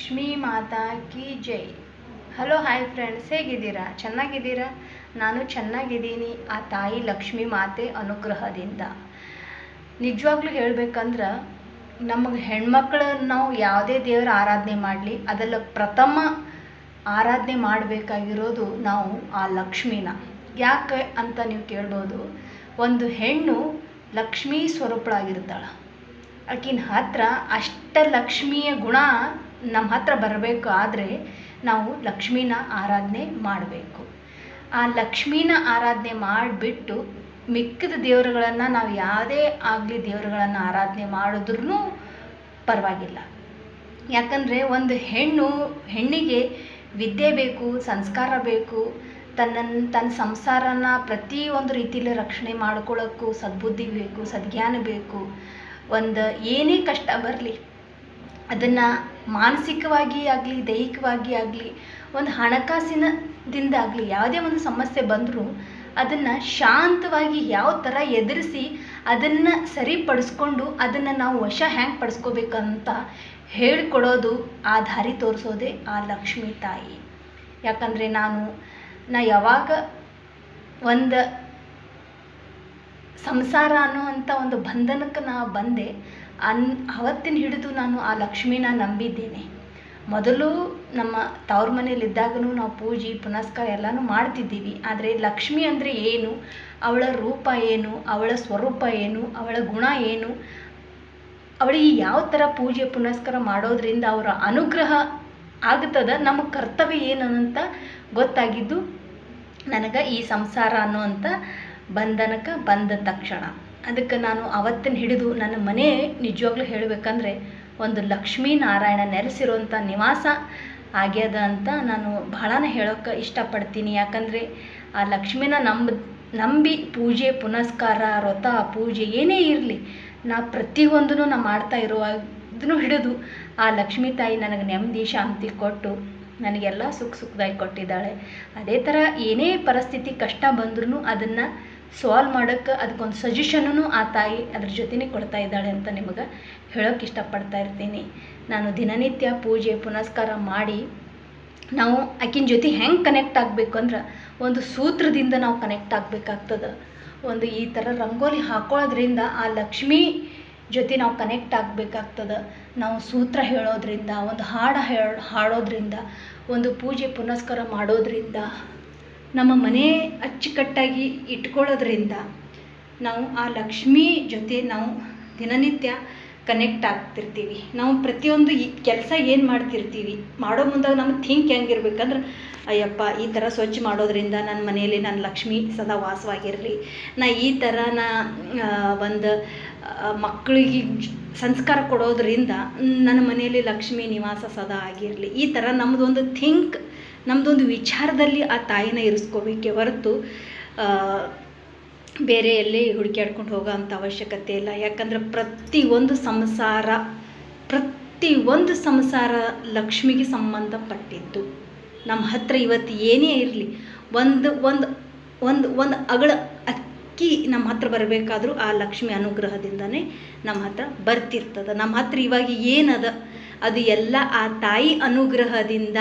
ಲಕ್ಷ್ಮೀ ಮಾತಾ ಕಿ ಜೈ. Hello hi friends ಹೇಗಿದ್ದೀರಾ? ಚೆನ್ನಾಗಿದ್ದೀರಾ? ನಾನು ಚೆನ್ನಾಗಿದ್ದೀನಿ. ಆ ತಾಯಿ ಲಕ್ಷ್ಮೀ ಮಾತೆ ಅನುಗ್ರಹದಿಂದ. ನಿಜವಾಗ್ಲೂ ಹೇಳ್ಬೇಕಂದ್ರೆ, ನಮಗೆ ಹೆಣ್ಮಕ್ಳು ನಾವು ಯಾವುದೇ ದೇವರ ಆರಾಧನೆ ಮಾಡಲಿ, ಅದೆಲ್ಲ ಪ್ರಥಮ ಆರಾಧನೆ ಮಾಡಬೇಕಾಗಿರೋದು ನಾವು ಆ ಲಕ್ಷ್ಮೀನ. ಯಾಕೆ ಅಂತ ನೀವು ಕೇಳ್ಬೋದು, ಒಂದು ಹೆಣ್ಣು ಲಕ್ಷ್ಮೀ ಸ್ವರೂಪಳಾಗಿರ್ತಾಳೆ. ಆಕಿನ ಹತ್ರ ಅಷ್ಟ ಲಕ್ಷ್ಮಿಯ ಗುಣ ನಮ್ಮ ಹತ್ರ ಬರಬೇಕು ಆದರೆ ನಾವು ಲಕ್ಷ್ಮೀನ ಆರಾಧನೆ ಮಾಡಬೇಕು. ಆ ಲಕ್ಷ್ಮೀನ ಆರಾಧನೆ ಮಾಡಿಬಿಟ್ಟು ಮಿಕ್ಕಿದ ದೇವರುಗಳನ್ನು ನಾವು ಯಾವುದೇ ಆಗಲಿ ದೇವರುಗಳನ್ನು ಆರಾಧನೆ ಮಾಡಿದ್ರೂ ಪರವಾಗಿಲ್ಲ. ಯಾಕಂದರೆ ಒಂದು ಹೆಣ್ಣು ಹೆಣ್ಣಿಗೆ ವಿದ್ಯೆ ಬೇಕು, ಸಂಸ್ಕಾರ ಬೇಕು ತನ್ನನ್ನು ತನ್ನ ಸಂಸಾರನ ಪ್ರತಿಯೊಂದು ರೀತಿಯಲ್ಲಿ ರಕ್ಷಣೆ ಮಾಡ್ಕೊಳ್ಳೋಕ್ಕೂ ಸದ್ಬುದ್ಧಿ ಬೇಕು, ಸದ್ಜ್ಞಾನ ಬೇಕು, ಒಂದು ಏನೇ ಕಷ್ಟ ಬರಲಿ ಅದನ್ನು ಮಾನಸಿಕವಾಗಿ ಆಗಲಿ, ದೈಹಿಕವಾಗಿ ಆಗಲಿ, ಒಂದು ಹಣಕಾಸಿನದಿಂದ ಆಗಲಿ, ಯಾವುದೇ ಒಂದು ಸಮಸ್ಯೆ ಬಂದರೂ ಅದನ್ನು ಶಾಂತವಾಗಿ ಯಾವ ಥರ ಎದುರಿಸಿ ಅದನ್ನು ಸರಿಪಡಿಸ್ಕೊಂಡು ಅದನ್ನು ನಾವು ವಶ ಹ್ಯಾಂಗೆ ಪಡಿಸ್ಕೋಬೇಕಂತ ಹೇಳಿಕೊಡೋದು ಆ ದಾರಿ ತೋರಿಸೋದೇ ಆ ಲಕ್ಷ್ಮೀ ತಾಯಿ. ಯಾಕಂದರೆ ನಾನು, ನಾ ಯಾವಾಗ ಒಂದು ಸಂಸಾರ ಅನ್ನುವಂಥ ಒಂದು ಬಂಧನಕ್ಕೆ ನಾ ಬಂದೆ, ಅನ್ ಅವತ್ತಿನ ಹಿಡಿದು ನಾನು ಆ ಲಕ್ಷ್ಮಿನ ನಂಬಿದ್ದೇನೆ. ಮೊದಲು ನಮ್ಮ ತವ್ರ ಮನೇಲಿದ್ದಾಗಲೂ ನಾವು ಪೂಜೆ, ಪುನಸ್ಕಾರ ಎಲ್ಲನೂ ಮಾಡ್ತಿದ್ದೀವಿ. ಆದರೆ ಲಕ್ಷ್ಮಿ ಅಂದರೆ ಏನು? ಅವಳ ರೂಪ ಏನು? ಅವಳ ಸ್ವರೂಪ ಏನು? ಅವಳ ಗುಣ ಏನು? ಅವಳಿಗೆ ಯಾವ ಥರ ಪೂಜೆ, ಪುನಸ್ಕಾರ ಮಾಡೋದ್ರಿಂದ ಅವರ ಅನುಗ್ರಹ ಆಗ್ತದ? ನಮ್ಮ ಕರ್ತವ್ಯ ಏನು ಅಂತ ಗೊತ್ತಾಗಿದ್ದು, ನನಗೆ ಈ ಸಂಸಾರ ಅನ್ನುವಂಥ ಬಂಧನಕ್ಕೆ ಬಂದ ತಕ್ಷಣ. ಅದಕ್ಕೆ ನಾನು ಅವತ್ತಿನ ಹಿಡಿದು ನನ್ನ ಮನೆ ನಿಜವಾಗ್ಲೂ ಹೇಳಬೇಕಂದ್ರೆ, ಒಂದು ಲಕ್ಷ್ಮೀ ನಾರಾಯಣ ನೆಲೆಸಿರುವಂಥ ನಿವಾಸ ಆಗ್ಯದ ಅಂತ ನಾನು ಬಹಳನೇ ಹೇಳೋಕ್ಕೆ ಇಷ್ಟಪಡ್ತೀನಿ. ಯಾಕಂದರೆ, ಆ ಲಕ್ಷ್ಮಿನ ನಂಬ, ನಂಬಿ ಪೂಜೆ, ಪುನಸ್ಕಾರ, ವ್ರತ, ಪೂಜೆ ಏನೇ ಇರಲಿ, ನಾ ಪ್ರತಿಯೊಂದನ್ನು ನಾ ಮಾಡ್ತಾ ಇರುವಾಗ ಹಿಡಿದು ಆ ಲಕ್ಷ್ಮೀ ತಾಯಿ ನನಗೆ ನೆಮ್ಮದಿ, ಶಾಂತಿ ಕೊಟ್ಟು ನನಗೆಲ್ಲ ಸುಖ ಸುಖದಾಗಿ ಕೊಟ್ಟಿದ್ದಾಳೆ. ಅದೇ ಥರ ಏನೇ ಪರಿಸ್ಥಿತಿ ಕಷ್ಟ ಬಂದ್ರೂ ಅದನ್ನು ಸಾಲ್ವ್ ಮಾಡೋಕ್ಕೆ ಅದಕ್ಕೊಂದು ಸಜೆಷನೂ ಆ ತಾಯಿ ಅದ್ರ ಜೊತೆನೇ ಕೊಡ್ತಾ ಇದ್ದಾಳೆ ಅಂತ ನಿಮಗೆ ಹೇಳೋಕ್ಕೆ ಇಷ್ಟಪಡ್ತಾ ಇರ್ತೀನಿ. ನಾನು ದಿನನಿತ್ಯ ಪೂಜೆ ಪುನಸ್ಕಾರ ಮಾಡಿ ನಾವು ಆಕಿನ ಜೊತೆ ಹೆಂಗೆ ಕನೆಕ್ಟ್ ಆಗಬೇಕು ಅಂದ್ರೆ ಒಂದು ಸೂತ್ರದಿಂದ ನಾವು ಕನೆಕ್ಟ್ ಆಗಬೇಕಾಗ್ತದೆ. ಒಂದು ಈ ಥರ ರಂಗೋಲಿ ಹಾಕೊಳ್ಳೋದ್ರಿಂದ ಆ ಲಕ್ಷ್ಮೀ ಜೊತೆ ನಾವು ಕನೆಕ್ಟ್ ಆಗಬೇಕಾಗ್ತದೆ. ನಾವು ಸೂತ್ರ ಹೇಳೋದ್ರಿಂದ, ಒಂದು ಹಾಡು ಹೇಳ, ಹಾಡೋದ್ರಿಂದ, ಒಂದು ಪೂಜೆ ಪುನಸ್ಕಾರ ಮಾಡೋದ್ರಿಂದ, ನಮ್ಮ ಮನೆ ಅಚ್ಚುಕಟ್ಟಾಗಿ ಇಟ್ಕೊಳ್ಳೋದ್ರಿಂದ ನಾವು ಆ ಲಕ್ಷ್ಮಿ ಜೊತೆ ನಾವು ದಿನನಿತ್ಯ ಕನೆಕ್ಟ್ ಆಗ್ತಿರ್ತೀವಿ. ನಾವು ಪ್ರತಿಯೊಂದು ಈ ಕೆಲಸ ಏನು ಮಾಡ್ತಿರ್ತೀವಿ, ಮಾಡೋ ಮುಂದಾಗ ನಮ್ಮ ಥಿಂಕ್ ಹೆಂಗಿರ್ಬೇಕಂದ್ರೆ, ಅಯ್ಯಪ್ಪ, ಈ ಥರ ಸ್ವಚ್ಛ ಮಾಡೋದ್ರಿಂದ ನನ್ನ ಮನೆಯಲ್ಲಿ ನನ್ನ ಲಕ್ಷ್ಮಿ ಸದಾ ವಾಸವಾಗಿರಲಿ. ನಾ ಈ ಥರ ನಾ ಒಂದು ಮಕ್ಕಳಿಗೆ ಸಂಸ್ಕಾರ ಕೊಡೋದ್ರಿಂದ ನನ್ನ ಮನೆಯಲ್ಲಿ ಲಕ್ಷ್ಮೀ ನಿವಾಸ ಸದಾ ಆಗಿರಲಿ. ಈ ಥರ ನಮ್ಮದೊಂದು ಥಿಂಕ್ ನಮ್ಮದೊಂದು ವಿಚಾರದಲ್ಲಿ ಆ ತಾಯಿನ ಇರಿಸ್ಕೋಬೇಕೆ ಹೊರತು ಬೇರೆ ಎಲ್ಲಿ ಹುಡುಕ್ಯಾಡ್ಕೊಂಡು ಹೋಗೋ ಅಂಥ ಅವಶ್ಯಕತೆ ಇಲ್ಲ. ಯಾಕಂದ್ರೆ ಪ್ರತಿಯೊಂದು ಸಂಸಾರ ಪ್ರತಿಯೊಂದು ಸಂಸಾರ ಲಕ್ಷ್ಮಿಗೆ ಸಂಬಂಧಪಟ್ಟಿದ್ದು. ನಮ್ಮ ಹತ್ರ ಇವತ್ತು ಏನೇ ಇರಲಿ, ಒಂದು ಒಂದು ಒಂದು ಒಂದು ಅಗಳ ಅಕ್ಕಿ ನಮ್ಮ ಹತ್ರ ಬರಬೇಕಾದ್ರೂ ಆ ಲಕ್ಷ್ಮಿ ಅನುಗ್ರಹದಿಂದನೇ ನಮ್ಮ ಹತ್ರ ಬರ್ತಿರ್ತದೆ. ನಮ್ಮ ಹತ್ರ ಇವಾಗ ಏನದ? ಅದು ಎಲ್ಲ ಆ ತಾಯಿ ಅನುಗ್ರಹದಿಂದ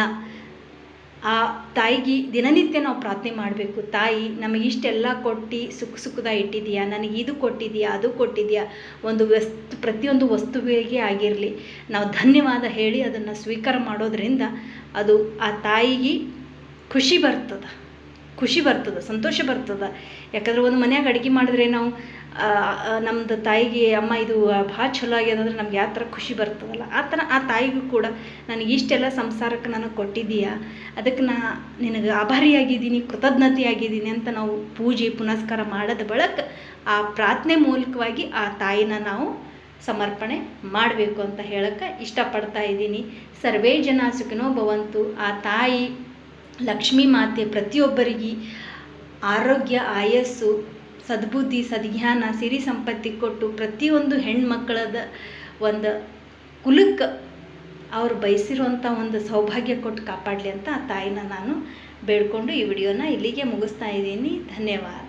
ಆ ತಾಯಿಗೆ ದಿನನಿತ್ಯ ನಾವು ಪ್ರಾರ್ಥನೆ ಮಾಡಬೇಕು. ತಾಯಿ, ನಮಗೆ ಇಷ್ಟೆಲ್ಲ ಕೊಟ್ಟು ಸುಖ ಸುಖದ ಇಟ್ಟಿದೆಯಾ ನನಗೆ ಇದು ಕೊಟ್ಟಿದೆಯಾ ಅದು ಕೊಟ್ಟಿದೆಯಾ ಒಂದು ವಸ್ತು, ಪ್ರತಿಯೊಂದು ವಸ್ತುವಿಗೆ ಆಗಿರಲಿ. ನಾವು ಧನ್ಯವಾದ ಹೇಳಿ ಅದನ್ನು ಸ್ವೀಕಾರ ಮಾಡೋದ್ರಿಂದ ಅದು ಆ ತಾಯಿಗೆ ಖುಷಿ ಬರ್ತದೆ. ಖುಷಿ ಬರ್ತದೆ, ಸಂತೋಷ ಬರ್ತದೆ. ಯಾಕಂದ್ರೆ ಒಂದು ಮನ್ಯಾಗ ಅಡುಗೆ ಮಾಡಿದ್ರೆ ನಾವು ನಮ್ದು ತಾಯಿಗೆ, ಅಮ್ಮ, ಇದು ಭಾಳ ಚಲೋ ಆಗ್ಯದ ಅಂದ್ರೆ ನಮ್ಗೆ ಯಾವ ಥರ ಖುಷಿ ಬರ್ತದಲ್ಲ? ಆ ಥರ ಆ ತಾಯಿಗೂ ಕೂಡ, ನನಗೆ ಇಷ್ಟೆಲ್ಲ ಸಂಸಾರಕ್ಕೆ ನನಗೆ ಕೊಟ್ಟಿದ್ದೀಯಾ? ಅದಕ್ಕೆ ನಾ ನಿನಗೆ ಆಭಾರಿಯಾಗಿದ್ದೀನಿ, ಕೃತಜ್ಞತೆಯಾಗಿದ್ದೀನಿ ಅಂತ ನಾವು ಪೂಜೆ, ಪುನಸ್ಕಾರ ಮಾಡದ ಬಳಕ ಆ ಪ್ರಾರ್ಥನೆ ಮೂಲಕವಾಗಿ ಆ ತಾಯಿನ ನಾವು ಸಮರ್ಪಣೆ ಮಾಡಬೇಕು ಅಂತ ಹೇಳಕ್ಕೆ ಇಷ್ಟಪಡ್ತಾ ಇದ್ದೀನಿ. ಸರ್ವೇ ಜನ ಸುಖಿನೋ ಭವಂತು. ಆ ತಾಯಿ ಲಕ್ಷ್ಮೀ ಮಾತೆ ಪ್ರತಿಯೊಬ್ಬರಿಗೆ ಆರೋಗ್ಯ, ಆಯಸ್ಸು, ಸದ್ಬುದ್ಧಿ, ಸದ್ಜ್ಞಾನ, ಸಿರಿ ಸಂಪತ್ತಿ ಕೊಟ್ಟು ಪ್ರತಿಯೊಂದು ಹೆಣ್ಮಕ್ಕಳದ ಒಂದು ಕುಲಕ್ಕೆ ಅವ್ರು ಬಯಸಿರುವಂಥ ಒಂದು ಸೌಭಾಗ್ಯ ಕೊಟ್ಟು ಕಾಪಾಡಲಿ ಅಂತ ಆ ತಾಯಿನ ನಾನು ಬೇಡ್ಕೊಂಡು ಈ ವಿಡಿಯೋನ ಇಲ್ಲಿಗೆ ಮುಗಿಸ್ತಾ ಇದ್ದೀನಿ. ಧನ್ಯವಾದ.